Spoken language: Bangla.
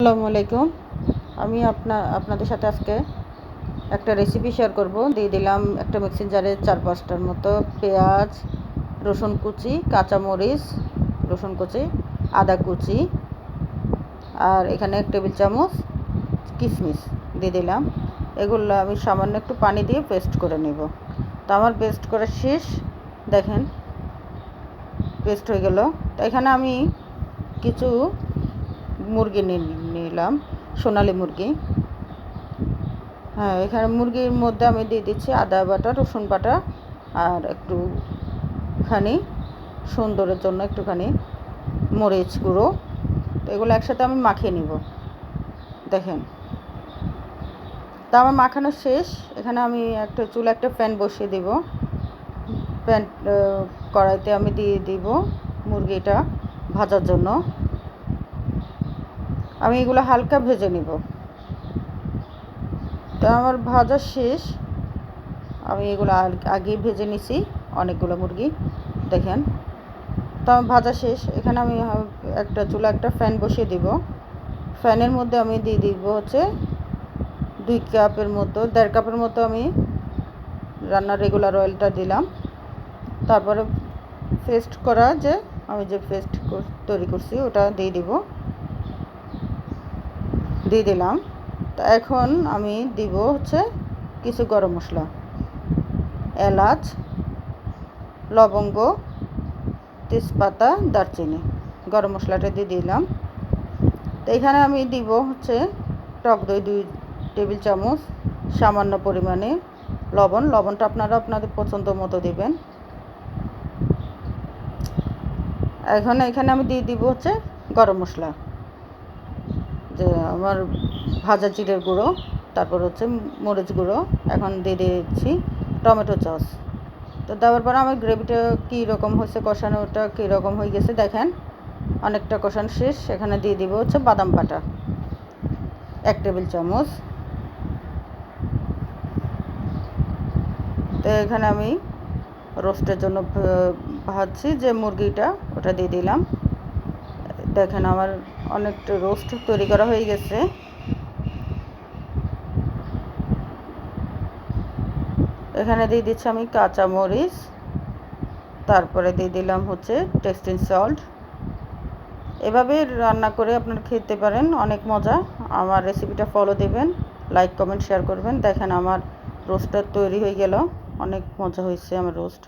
আসসালামু আলাইকুম। আমি আপনার আপনাদের সাথে আজকে একটা রেসিপি শেয়ার করব। দিয়ে দিলাম একটা মিক্সিং জারে চার পাঁচটার মতো পেঁয়াজ, রসুন কুচি, কাঁচামরিচ, রসুন কুচি, আদা কুচি আর এখানে এক টেবিল চামচ কিশমিশ দিয়ে দিলাম। এগুলো আমি সামান্য একটু পানি দিয়ে পেস্ট করে নেব। তো আমার পেস্ট করা শেষ। দেখেন পেস্ট হয়ে গেল। তো এখানে আমি কিছু মুরগি নিলাম সোনালি মুরগি। হ্যাঁ এখানে মুরগির মধ্যে আমি দিয়ে দিচ্ছি আদা বাটা, রসুন বাটা আর একটুখানি সুন্দরের জন্য একটুখানি মরিচ গুঁড়ো। এগুলো একসাথে আমি মাখিয়ে নিব। দেখেন। তা আমার মাখানো শেষ। এখানে আমি একটা চুলা একটা প্যান বসিয়ে দিব। প্যান কড়াইতে আমি দিয়ে দিব মুরগিটা ভাজার জন্য। আমি এগুলো হালকা ভেজে নিব। তো আমার ভাজা শেষ। আমি এগুলো আগে ভেজে নিছি অনেকগুলো মুরগি, দেখেন। তো আমার ভাজা শেষ। এখানে আমি একটা চুলা, একটা ফ্যান বসিয়ে দিব। ফ্যানের মধ্যে আমি দিয়ে দিব হচ্ছে দুই কাপের মতো, দেড় কাপের মতো আমি রান্নার রেগুলার অয়েলটা দিলাম। তারপরে পেস্ট করা যে, আমি যে পেস্ট তৈরি করছি, ওটা দিয়ে দিব। দিয়ে দিলাম। তো এখন আমি দিব হচ্ছে কিছু গরম মশলা। এলাচ, লবঙ্গ, তেজপাতা, দারচিনি। গরম মশলাটা দিয়ে দিলাম। তো এখানে আমি দিব হচ্ছে টক দই দুই টেবিল চামচ, সামান্য পরিমাণে লবণ। লবণটা আপনারা আপনাদের পছন্দ মতো দিবেন। এখন এখানে আমি দিয়ে দিব হচ্ছে গরম মশলা। আমার ভাজা জিরের গুঁড়ো, তারপর হচ্ছে মরিচ গুঁড়ো, এখন দিয়ে দিচ্ছি টমেটো সস। তো দেওয়ার পর আমার গ্রেভিটা কী রকম হয়েছে, কষানোটা কী রকম হয়ে গেছে দেখেন। অনেকটা কষানো শেষ, এখানে দিয়ে দিব হচ্ছে বাদাম বাটা, এক টেবিল চামচ। তো এখানে আমি রোস্টের জন্য ভাজছি যে মুরগিটা, ওটা দিয়ে দিলাম। দেখেন আমার অনেকটা রোস্ট তৈরি করা হয়ে গেছে। এখানে দিয়ে দিচ্ছি আমি কাঁচা মরিচ তারপরে দিয়ে দিলাম হচ্ছে টেস্টিং সল্ট। এভাবে রান্না করে আপনারা খেতে পারেন, অনেক মজা। আমার রেসিপিটা ফলো দেবেন, লাইক, কমেন্ট, শেয়ার করবেন। দেখেন আমার রোস্টটা তৈরি হয়ে গেল, অনেক মজা হয়েছে আমার রোস্ট।